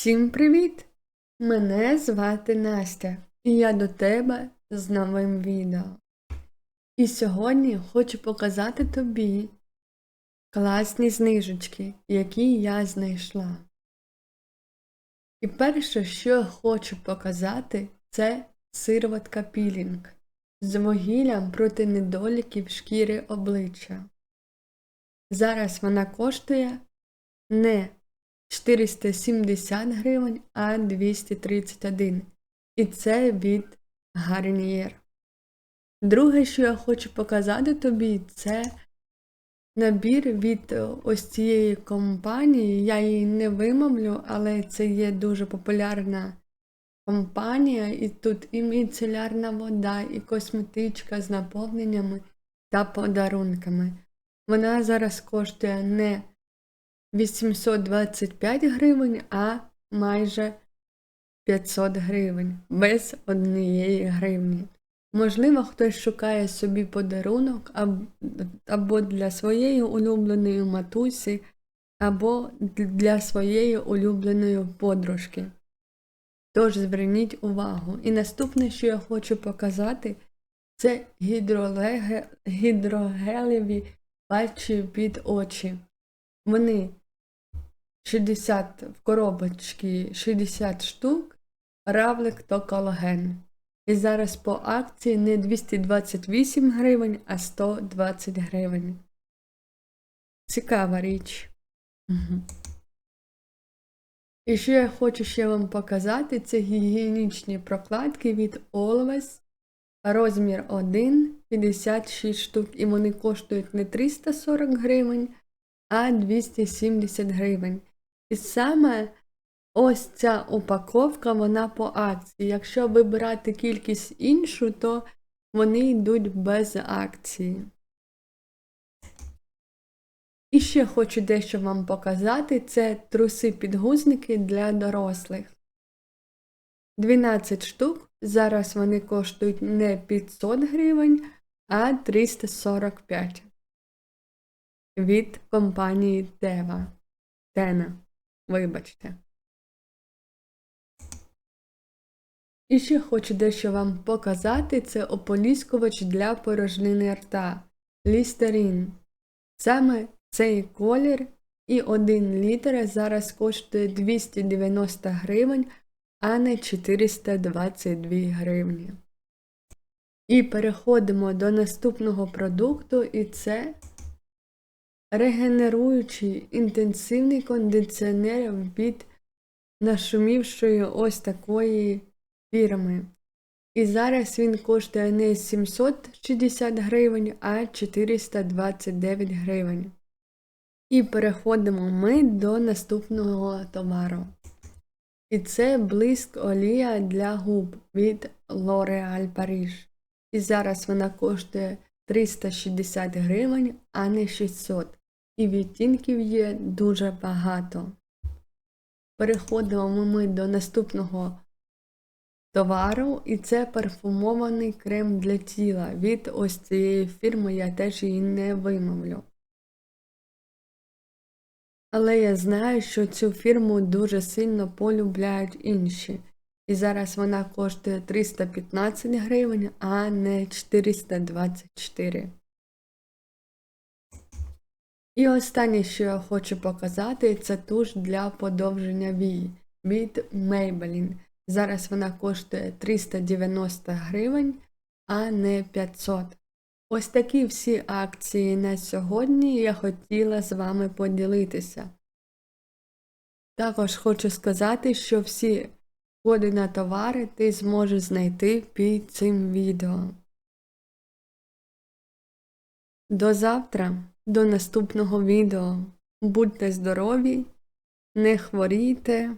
Всім привіт! Мене звати Настя, і я до тебе з новим відео. І сьогодні хочу показати тобі класні знижечки, які я знайшла. І перше, що я хочу показати, це сироватка пілінг з вугіллям проти недоліків шкіри обличчя. Зараз вона коштує не 470 гривень, а 231. І це від Garnier. Друге, що я хочу показати тобі, це набір від ось цієї компанії. Я її не вимовлю, але це є дуже популярна компанія, і тут і міцелярна вода, і косметичка з наповненнями та подарунками. Вона зараз коштує не 825 гривень, а майже 500 гривень без однієї гривні. Можливо, хтось шукає собі подарунок або для своєї улюбленої матусі, або для своєї улюбленої подружки. Тож зверніть увагу. І наступне, що я хочу показати, це гідрогелеві патчі під очі. Вони 60 в коробочці 60 штук, равлик то колаген. І зараз по акції не 228 гривень, а 120 гривень. Цікава річ. І що я хочу ще вам показати, це гігієнічні прокладки від Always. Розмір 1, 56 штук, і вони коштують не 340 гривень, а 270 гривень. І саме ось ця упаковка, вона по акції. Якщо вибирати кількість іншу, то вони йдуть без акції. І ще хочу дещо вам показати: це труси-підгузники для дорослих. 12 штук. Зараз вони коштують не 500 гривень, а 345 від компанії Тева. Тена. Вибачте. І ще хочу дещо вам показати: це ополіскувач для порожнини рта Лістерін. Саме цей колір і 1 літр зараз коштує 290 гривень, а не 422 гривні. І переходимо до наступного продукту, і це регенеруючий інтенсивний кондиціонер від нашумівшої ось такої фірми. І зараз він коштує не 760 гривень, а 429 гривень. І переходимо ми до наступного товару. І це блиск олія для губ від L'Oréal Paris. І зараз вона коштує 360 гривень, а не 600 і відтінків є дуже багато. Переходимо ми до наступного товару, і це парфумований крем для тіла. Від ось цієї фірми я теж її не вимовлю. Але я знаю, що цю фірму дуже сильно полюбляють інші. І зараз вона коштує 315 гривень, а не 424. І останнє, що я хочу показати, це туш для подовження вій від Maybelline. Зараз вона коштує 390 гривень, а не 500. Ось такі всі акції на сьогодні я хотіла з вами поділитися. Також хочу сказати, що всі коди на товари ти зможеш знайти під цим відео. До завтра! До наступного відео. Будьте здорові, не хворійте.